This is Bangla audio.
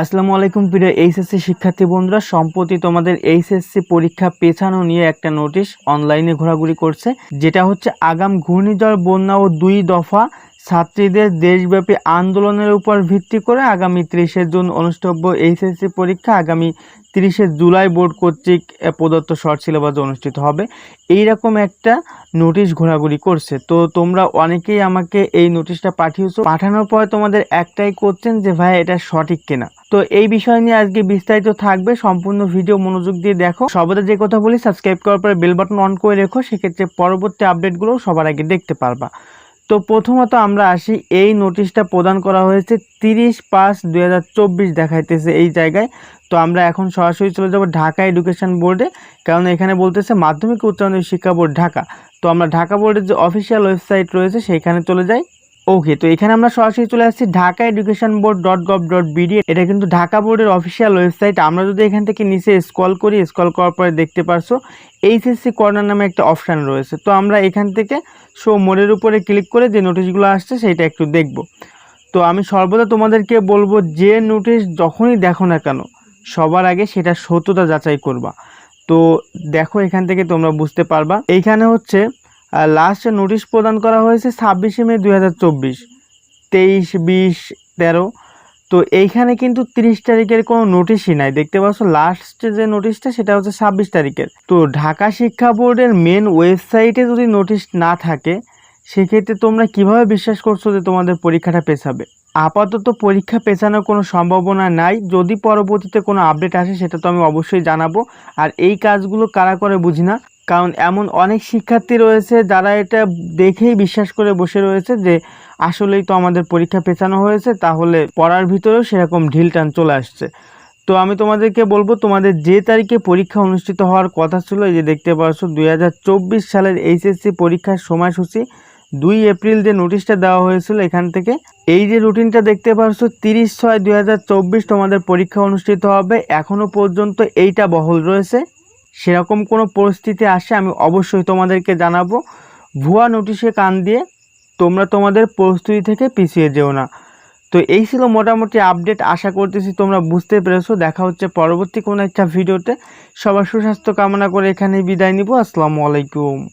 আসসালামু আলাইকুম প্রিয় এইচএসসি শিক্ষার্থী বন্ধুরা, সম্প্রতি তোমাদের এইচএসসি পরীক্ষা পেছানো নিয়ে একটা নোটিশ অনলাইনে ঘোরাঘুরি করছে, যেটা হচ্ছে আগাম ঘূর্ণিঝড়, বন্যা ও দুই দফা ছাত্রীদের দেশব্যাপী আন্দোলনের উপর ভিত্তি করে আগামী তিরিশে জুন অনুষ্ঠব্য এইচএসসি পরীক্ষা আগামী তিরিশে জুলাই বোর্ড কর্তৃক প্রদত্ত শর্ট সিলেবাসে অনুষ্ঠিত হবে। এইরকম একটা নোটিশ ঘোরাঘুরি করছে। তো তোমরা অনেকেই আমাকে এই নোটিশটা পাঠিয়েছো। পাঠানোর পরে তোমাদের একটাই করছেন যে, ভাই, এটা সঠিক কিনা? তো এই বিষয় নিয়ে আজকে বিস্তারিত থাকবে। সম্পূর্ণ ভিডিও মনোযোগ দিয়ে দেখো। সবাই যে কথা বলি সাবস্ক্রাইব করার পরে বেল বাটন অন করে রেখো। সেক্ষেত্রে পরবর্তী আপডেটগুলো সবার আগে দেখতে পারবা। তো প্রথমত আমরা আসি, এই নোটিশটা প্রদান করা হয়েছে তিরিশ পাঁচ দুই দেখাইতেছে এই জায়গায়। তো আমরা এখন সরাসরি চলে যাব ঢাকা এডুকেশন বোর্ডে কারণ এখানে বলতেছে মাধ্যমিক উচ্চ শিক্ষা বোর্ড ঢাকা। তো আমরা ঢাকা বোর্ডের যে অফিসিয়াল ওয়েবসাইট রয়েছে সেইখানে চলে যাই। ওকে তো এখানে আমরা সরাসরি চলে আসছি Dhaka education board dot gov dot BD. এটা কিন্তু ঢাকা বোর্ডের অফিসিয়াল ওয়েবসাইট আমরা যদি এখান থেকে নিচে স্ক্রল করি স্ক্রল করার পরে দেখতে পারছ, এইচএসসি কর্নার নামে একটা অপশান রয়েছে। তো আমরা এখান থেকে শো মোডের উপরে ক্লিক করে যে নোটিশগুলো আসছে সেটা একটু দেখব। তো আমি সর্বদা তোমাদেরকে বলব, যে নোটিশ যখনই দেখো না কেন, সবার আগে সেটা সত্যতা যাচাই করবা। তো দেখো এখান থেকে তোমরা বুঝতে পারবা। এইখানে হচ্ছে লাস্ট নোটিশ প্রদান করা হয়েছে ছাব্বিশে মে দুই হাজার চব্বিশ, তেইশ, বিশ, তেরো। তো এইখানে কিন্তু তিরিশ তারিখের কোনো নোটিশই নাই। দেখতে পাচ্ছ লাস্ট যে নোটিশটা সেটা হচ্ছে ছাব্বিশ তারিখের। তো ঢাকা শিক্ষা বোর্ডের মেন ওয়েবসাইটে যদি নোটিশ না থাকে, সেক্ষেত্রে তোমরা কীভাবে বিশ্বাস করছ যে তোমাদের পরীক্ষাটা পেছাবে? আপাতত পরীক্ষা পেছানোর কোনো সম্ভাবনা নাই। যদি পরবর্তীতে কোনো আপডেট আসে, সেটা তো আমি অবশ্যই জানাব। আর এই কাজগুলো কারা করে বুঝি না? কারণ এমন অনেক শিক্ষার্থী রয়েছে যারা এটা দেখেই বিশ্বাস করে বসে রয়েছে যে আসলেই তো আমাদের পরীক্ষা পেছানো হয়েছে, তাহলে পড়ার ভিতরেও সেরকম ঢিল টান চলে আসছে। তো আমি তোমাদেরকে বলব, তোমাদের যে তারিখে পরীক্ষা অনুষ্ঠিত হওয়ার কথা ছিল, এই যে দেখতে পাচ্ছ দুই হাজার চব্বিশ সালের এইচএসসি পরীক্ষার সময়সূচি, দুই এপ্রিল যে নোটিশটা দেওয়া হয়েছিল এখান থেকে, এই যে রুটিনটা দেখতে পাচ্ছ তিরিশ ছয় দুই তোমাদের পরীক্ষা অনুষ্ঠিত হবে, এখনও পর্যন্ত এইটা বহল রয়েছে। সেরকম কোনো পরিস্থিতি আসে, আমি অবশ্যই তোমাদেরকে জানাব। ভুয়া নোটিশে কান দিয়ে তোমরা তোমাদের প্রস্তুতি থেকে পিছিয়ে যেও না। তো এই ছিল মোটামুটি আপডেট, আশা করতেছি তোমরা বুঝতে পেরেছ। দেখা হচ্ছে পরবর্তী কোনো একটা ভিডিওতে। সবার সুস্বাস্থ্য কামনা করে এখানে বিদায় নিব। আসসালামু আলাইকুম।